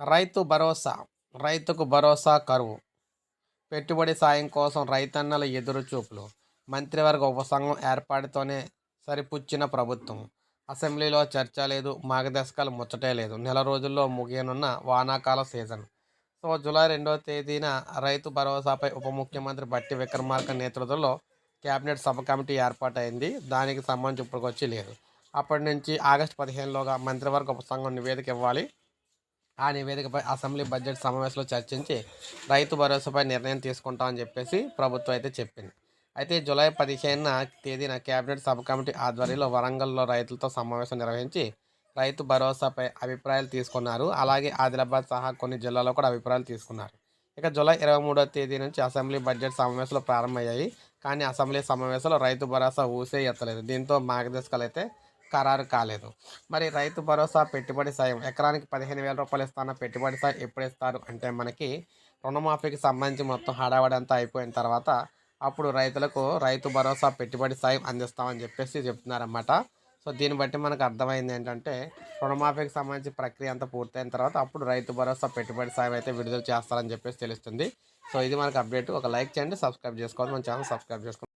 రైతు భరోసా రైతుకు భరోసా కరువు. పెట్టుబడి సాయం కోసం రైతన్నల ఎదురుచూపులు మంత్రివర్గ ఉపసంఘం ఏర్పాటుతోనే సరిపుచ్చిన ప్రభుత్వం. అసెంబ్లీలో చర్చ లేదు మార్గదర్శకాలు ముచ్చటే లేదు. నెల రోజుల్లో ముగియనున్న వానాకాల సీజన్. సో జూలై రెండవ తేదీన రైతు భరోసాపై ఉప ముఖ్యమంత్రి బట్టి విక్రమార్క నేతృత్వంలో కేబినెట్ సబ్ కమిటీ ఏర్పాటైంది. దానికి సంబంధించి ఇప్పటికొచ్చి లేదు. అప్పటి నుంచి ఆగస్టు పదిహేనులోగా మంత్రివర్గ ఉపసంఘం నివేదిక ఇవ్వాలి. ఆ నివేదికపై అసెంబ్లీ బడ్జెట్ సమావేశంలో చర్చించి రైతు భరోసాపై నిర్ణయం తీసుకుంటామని చెప్పేసి ప్రభుత్వం అయితే చెప్పింది. అయితే జూలై పదిహేనున తేదీన కేబినెట్ సబ్ కమిటీ ఆధ్వర్యంలో వరంగల్లో రైతులతో సమావేశం నిర్వహించి రైతు భరోసాపై అభిప్రాయాలు తీసుకున్నారు. అలాగే ఆదిలాబాద్ సహా కొన్ని జిల్లాల్లో కూడా అభిప్రాయాలు తీసుకున్నారు. ఇక జూలై ఇరవై మూడో తేదీ నుంచి అసెంబ్లీ బడ్జెట్ సమావేశాలు ప్రారంభమయ్యాయి. కానీ అసెంబ్లీ సమావేశంలో రైతు భరోసా ఊసే ఎత్తలేదు. దీంతో మార్గదర్శకాలు అయితే ఖరారు కాలేదు. మరి రైతు భరోసా పెట్టుబడి సాయం ఎకరానికి పదిహేను వేల రూపాయలు ఇస్తాన పెట్టుబడి సాయం ఎప్పుడు ఇస్తారు అంటే మనకి రుణమాఫీకి సంబంధించి మొత్తం హడావడి అంతా అయిపోయిన తర్వాత అప్పుడు రైతులకు రైతు భరోసా పెట్టుబడి సాయం అందిస్తామని చెప్పేసి చెప్తున్నారన్నమాట. సో దీన్ని బట్టి మనకు అర్థమైంది ఏంటంటే రుణమాఫీకి సంబంధించి ప్రక్రియ అంతా పూర్తయిన తర్వాత అప్పుడు రైతు భరోసా పెట్టుబడి సాయం అయితే విడుదల చేస్తారని చెప్పేసి తెలుస్తుంది. సో ఇది మనకు అప్డేట్. ఒక లైక్ చేయండి సబ్స్క్రైబ్ చేసుకోవాలి మన ఛానల్ సబ్స్క్రైబ్ చేసుకోండి.